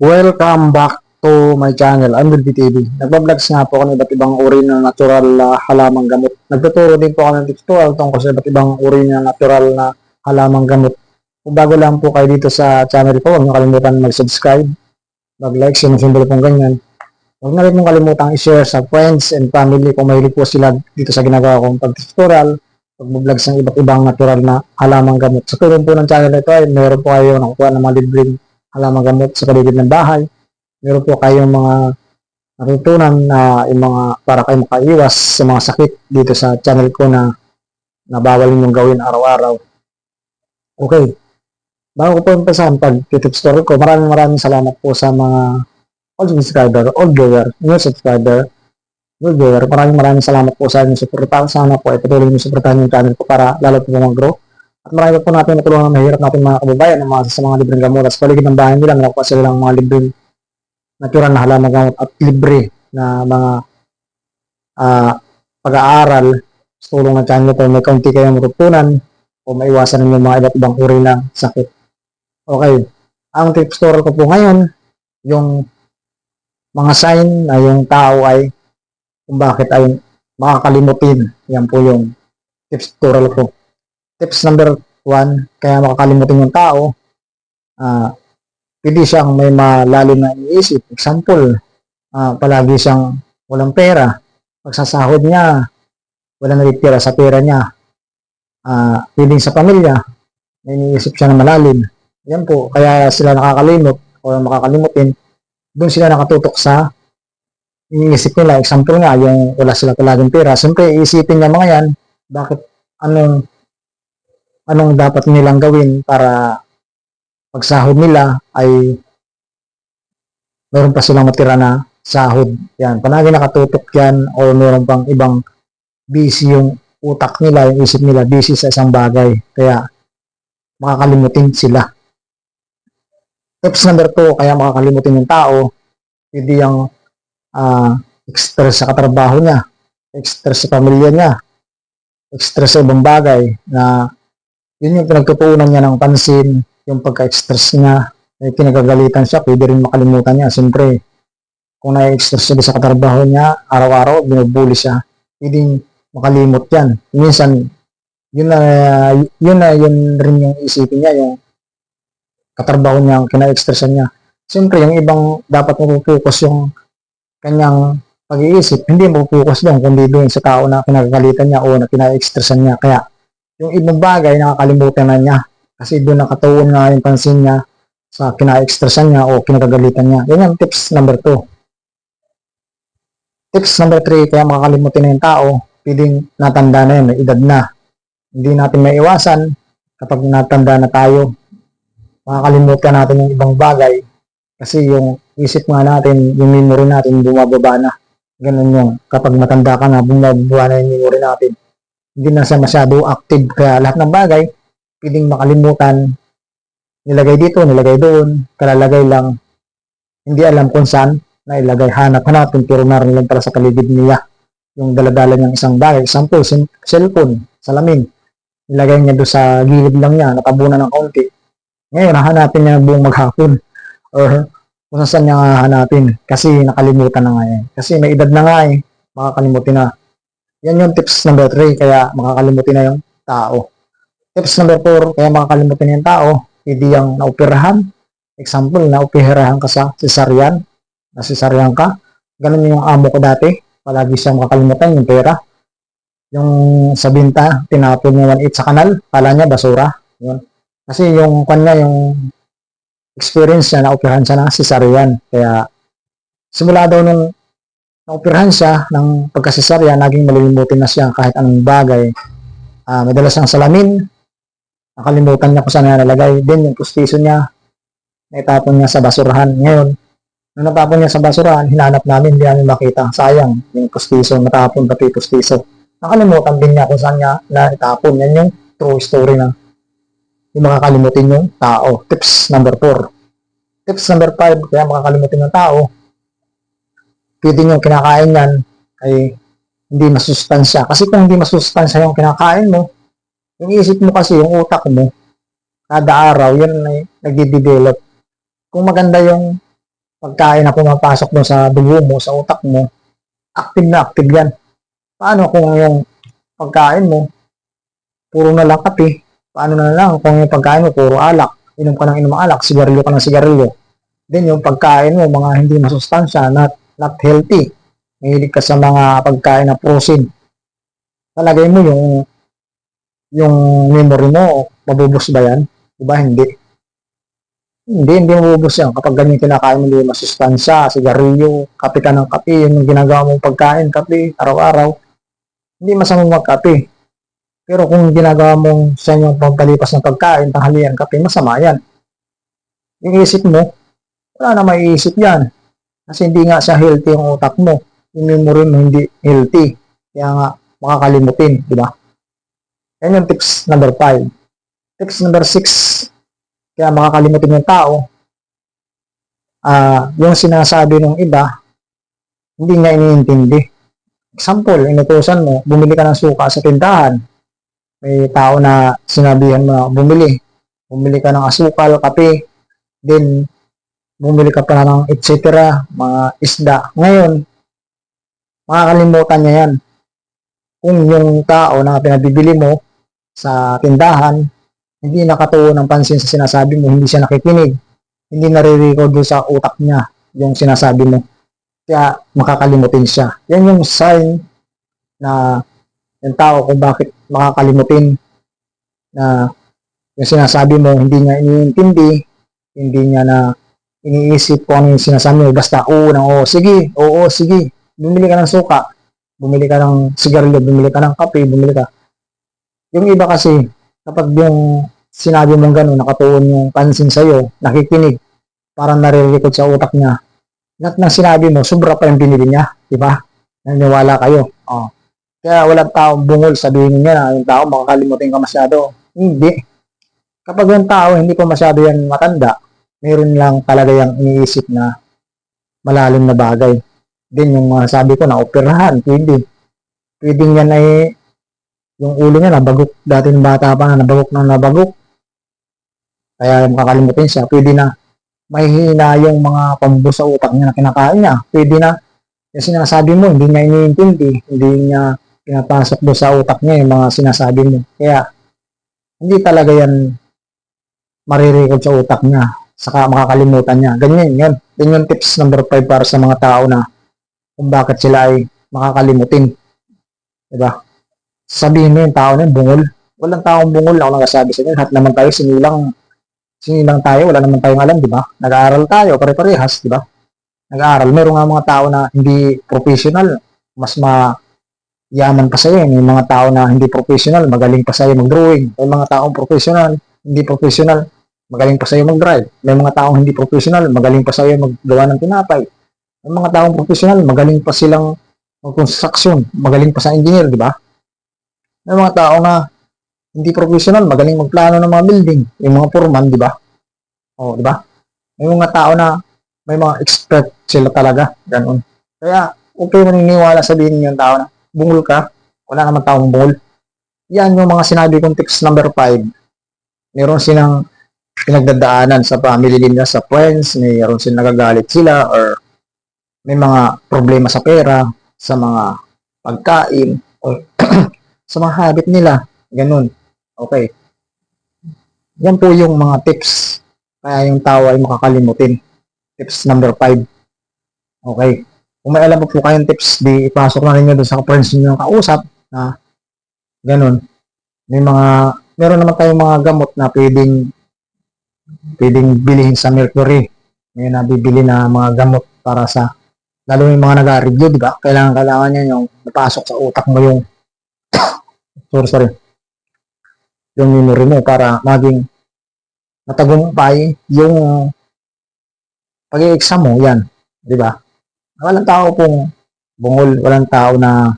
Welcome back to my channel, I'm Will TV. Nagbablog nga po ako ng iba't ibang uri ng natural uh, halamang gamot. Nagtuturo din po ako ng tutorial tungkol sa iba't ibang uri ng natural na halamang gamot. Kung bago lang po kayo dito sa channel ko, huwag kalimutan mag-subscribe, mag-like, sinusimbolo pong ganyan. Huwag na rin mong kalimutan i-share sa friends and family kung mahilig po sila dito sa ginagawa kong pag-tutorial, pag-vlog sa iba't ibang natural na halamang gamot. Sa tulong po ng channel na ito ay meron po kayo nakukuha ng mga libreng halamang gamot sa paligid ng bahay. Meron po kayong mga natutunan na yung mga para kayo makaiwas sa mga sakit dito sa channel ko na na bawal ninyong gawin araw-araw. Okay. Bago ko po umpisahan pag tip story ko, maraming maraming salamat po sa mga old subscriber, old viewer, new subscriber, new viewer. Maraming maraming salamat po sa inyong suporta. Sana po ay patuloy niyo suportahan yung channel ko para lalo po mag-grow. At marami po natin natulungan ng mahirap natin mga kababayan ng mga sa mga libreng gamot. Sa paligid ng bahay nila, nakuha sila ng mga libreng natural na halaman gamot at libre na mga ah, pag-aaral sa tulong ng channel ko. May kaunti kayong matutunan o maiwasan ninyo mga iba't ibang uri ng sakit. Okay. Ang tip story ko po ngayon, yung mga sign na yung tao ay kung bakit ay makakalimutin. Yan po yung tips tutorial ko. Tips number one, kaya makakalimutin yung tao, ah pwede siyang may malalim na iniisip. Example, ah palagi siyang walang pera. Pagsasahod niya, wala natitira sa pera niya. Ah pwedeng sa pamilya, may iniisip siya na malalim. Yan po, kaya sila nakakalimot o makakalimutin. Doon sila nakatutok sa iniisip nila. Example nga, yung wala sila palaging pera. Siyempre, iisipin niya mga yan, bakit anong anong dapat nilang gawin para pagsahod nila ay meron pa silang matira na sahod. Yan, palagi nakatutok yan o meron pang ibang busy yung utak nila, yung isip nila, busy sa isang bagay. Kaya makakalimutin sila. Tips number two, kaya makakalimutin yung tao, hindi yung ah, extra sa katrabaho niya, extra sa pamilya niya, extra sa ibang bagay na yun yung pinagtutuunan niya ng pansin, yung pagka-express niya, may kinagagalitan siya, pwede rin makalimutan niya. Siyempre, kung na-express siya sa katrabaho niya, araw-araw, binubuli siya, pwedeng makalimot yan. Minsan, yun na, yun na, yun rin yung isipin niya, yung katrabaho niya, kina-expressan niya. Siyempre, yung ibang dapat mapupukus yung kanyang pag-iisip, hindi mapupukus doon, kundi doon sa tao na kinagagalitan niya o na kina-expressan niya. Kaya, yung ibang bagay nakakalimutan na niya kasi doon nakatuon nga yung pansin niya sa kina-expressan niya o kinagagalitan niya. Yan yung tips number 2. Tips number 3, kaya makakalimutin na yung tao, pwedeng natanda na yun, may edad na. Hindi natin may iwasan kapag natanda na tayo. Makakalimutan natin yung ibang bagay kasi yung isip nga natin, yung memory natin bumababa na. Ganun yung kapag matanda ka na, bumababa na yung memory natin hindi na siya masyado active kaya lahat ng bagay pwedeng makalimutan. Nilagay dito, nilagay doon kalalagay lang. Hindi alam kung saan na ilagay hanap hanapin pero naroon lang pala sa paligid niya yung daladala niyang isang bagay example, cellphone, salamin. Nilagay niya doon sa gilid lang niya natabunan ng kaunti. Ngayon hahanapin niya buong maghapon. Or kung saan niya hanapin kasi nakalimutan na nga yan. Kasi may edad na nga eh makakalimutin na yan yung tips number 3, kaya makakalimutin na yung tao. Tips number 4, kaya makakalimutin na yung tao, hindi yung naupirahan. Example, naupirahan ka sa cesarean, na cesarean ka. Ganun yung amo ko dati, palagi siyang makakalimutan yung pera. Yung sa binta, tinapon niya 1.8 sa kanal, kala niya basura. Yun. Kasi yung kanya, yung experience niya, naupirahan siya ng cesarean. Kaya, simula daw nung naoperahan siya ng pagkasesarya, naging malilimutin na siya kahit anong bagay. Uh, madalas siyang salamin, nakalimutan niya kung saan nalagay. Then yung pustiso niya, naitapon niya sa basurahan. Ngayon, nung natapon niya sa basurahan, hinanap namin, hindi namin makita. Sayang, yung pustiso, natapon pati pustiso. Nakalimutan din niya kung saan niya naitapon. Yan yung true story na yung makakalimutin yung tao. Tips number 4. Tips number 5, kaya makakalimutin ng tao, pwede nyo kinakain yan ay hindi masustansya. Kasi kung hindi masustansya yung kinakain mo, yung isip mo kasi, yung utak mo, kada araw, yun ay nagde-develop. Kung maganda yung pagkain na pumapasok doon sa dugo mo, sa utak mo, active na active yan. Paano kung yung pagkain mo, puro na lang kape? Paano na lang kung yung pagkain mo, puro alak? Inom ka ng inom alak, sigarilyo ka ng sigarilyo. Then yung pagkain mo, mga hindi masustansya, not, not healthy. Mahilig ka sa mga pagkain na protein. Talagay mo yung yung memory mo, mabubos ba yan? Diba hindi? Hindi, hindi mabubos yan. Kapag ganyan kinakain mo, hindi masustansya, sigarilyo, kape ka ng kape, yun yung ginagawa mong pagkain, kape, araw-araw. Hindi masama magkape. Pero kung ginagawa mong sa inyong pampalipas ng pagkain, tanghalian, kape, masama yan. Yung isip mo, wala na may isip yan. Kasi hindi nga sa healthy yung utak mo. Yung memory mo hindi healthy. Kaya nga, makakalimutin, di ba? Yan yung tips number 5. Tips number 6, kaya makakalimutin yung tao, ah yung sinasabi ng iba, hindi niya iniintindi. Example, inutusan mo, bumili ka ng suka sa tindahan. May tao na sinabihan mo bumili. Bumili ka ng asukal, kape, then bumili ka pa ng et cetera, mga isda. Ngayon, makakalimutan niya yan. Kung yung tao na pinabibili mo sa tindahan, hindi nakatuon ng pansin sa sinasabi mo, hindi siya nakikinig, hindi nare-record sa utak niya yung sinasabi mo. Kaya makakalimutin siya. Yan yung sign na yung tao kung bakit makakalimutin na yung sinasabi mo hindi niya iniintindi, hindi niya na iniisip kung ano yung sinasabi mo. Basta oo nang oo, sige, oo, sige. Bumili ka ng suka, bumili ka ng sigarilyo, bumili ka ng kape, bumili ka. Yung iba kasi, kapag yung sinabi mong gano'n, nakatuon yung pansin sa'yo, nakikinig, parang nare-record sa utak niya, lahat ng sinabi mo, sobra pa yung binili niya, di ba? Naniwala kayo. Oh. Kaya walang taong bungol, sabihin niya na yung tao makakalimutin ka masyado. Hindi. Kapag yung tao hindi pa masyado yan matanda, meron lang talaga yung iniisip na malalim na bagay. Din yung mga sabi ko na operahan, pwede. Pwede yan ay yung ulo niya nabagok dati ng bata pa na nabagok na nabagok. Kaya makakalimutin siya, pwede na may hina yung mga pambuo sa utak niya na kinakain niya. Pwede na, yung sinasabi mo, hindi niya iniintindi, hindi niya pinapasok doon sa utak niya yung mga sinasabi mo. Kaya, hindi talaga yan marirecord sa utak niya, saka makakalimutan niya. Ganyan yan. Yan yung tips number 5 para sa mga tao na kung bakit sila ay makakalimutin. Diba? Sabihin mo yung tao na yun, bungol. Walang taong bungol ako nagsasabi sa inyo. Lahat naman tayo sinilang sinilang tayo, wala naman tayong alam, di ba? Nag-aaral tayo, pare-parehas, di ba? Nag-aaral. Meron nga mga tao na hindi professional, mas ma yaman pa sa'yo. May mga tao na hindi professional, magaling pa sa'yo mag-drawing. May mga taong professional, hindi professional, magaling pa sa'yo mag-drive. May mga taong hindi professional, magaling pa sa'yo maggawa ng tinapay. May mga taong professional, magaling pa silang mag-construction, magaling pa sa engineer, di ba? May mga tao na hindi professional, magaling magplano ng mga building, yung mga foreman, di ba? O, di ba? May mga tao na may mga expert sila talaga, ganun. Kaya, okay maniniwala sabihin yung tao na bungol ka, wala naman taong bungol. Yan yung mga sinabi kong tips number 5. Meron silang pinagdadaanan sa family nila, sa friends, mayroon silang nagagalit sila, or may mga problema sa pera, sa mga pagkain, or sa mga habit nila, ganun. Okay. Yan po yung mga tips. Kaya yung tao ay makakalimutin. Tips number 5. Okay. Kung may alam po po kayong tips, di ipasok na ninyo doon sa friends ninyo kausap na ganun. May mga, meron naman tayong mga gamot na pwedeng pwedeng bilhin sa Mercury. May nabibili na mga gamot para sa lalo yung mga nag-review, di ba? Kailangan, kailangan niya yung napasok sa utak mo yung sorry, sorry yung memory mo para maging matagumpay yung pag-exam mo, yan. Di ba? Walang tao pong bungol, walang tao na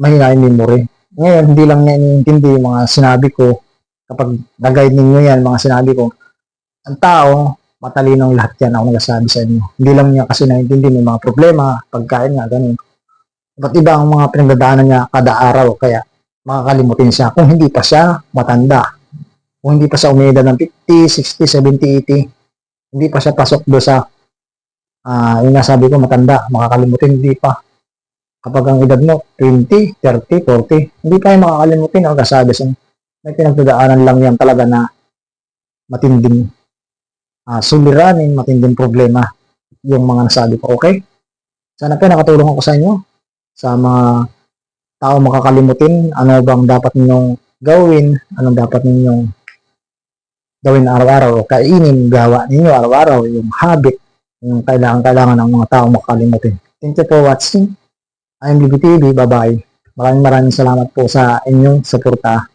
mahina yung memory. Ngayon, hindi lang niya iniintindi yung mga sinabi ko. Kapag nag-guide ninyo yan, mga sinabi ko, ang tao, matalinong lahat yan ako nagsasabi sa inyo. Hindi lang niya kasi naintindi may mga problema, pagkain nga, ganun. Iba't iba ang mga pinagdadaanan niya kada araw. Kaya, makakalimutin siya kung hindi pa siya matanda. Kung hindi pa siya umeda ng 50, 60, 70, 80, hindi pa siya pasok do sa Ah, yung nga sabi ko, matanda, makakalimutin, hindi pa. Kapag ang edad mo, 20, 30, 40, hindi pa yung makakalimutin ang kasabi sa may pinagdadaanan lang yan talaga na matinding ah, suliranin, matinding problema yung mga nasabi ko, okay? Sana po nakatulong ako sa inyo sa mga tao makakalimutin, ano bang dapat ninyong gawin, anong dapat ninyong gawin araw-araw kainin, gawa ninyo araw-araw, yung habit, yung kailangan-kailangan ng mga tao makakalimutin. Thank you for watching. I'm BBTV. Bye-bye. Maraming maraming salamat po sa inyong suporta.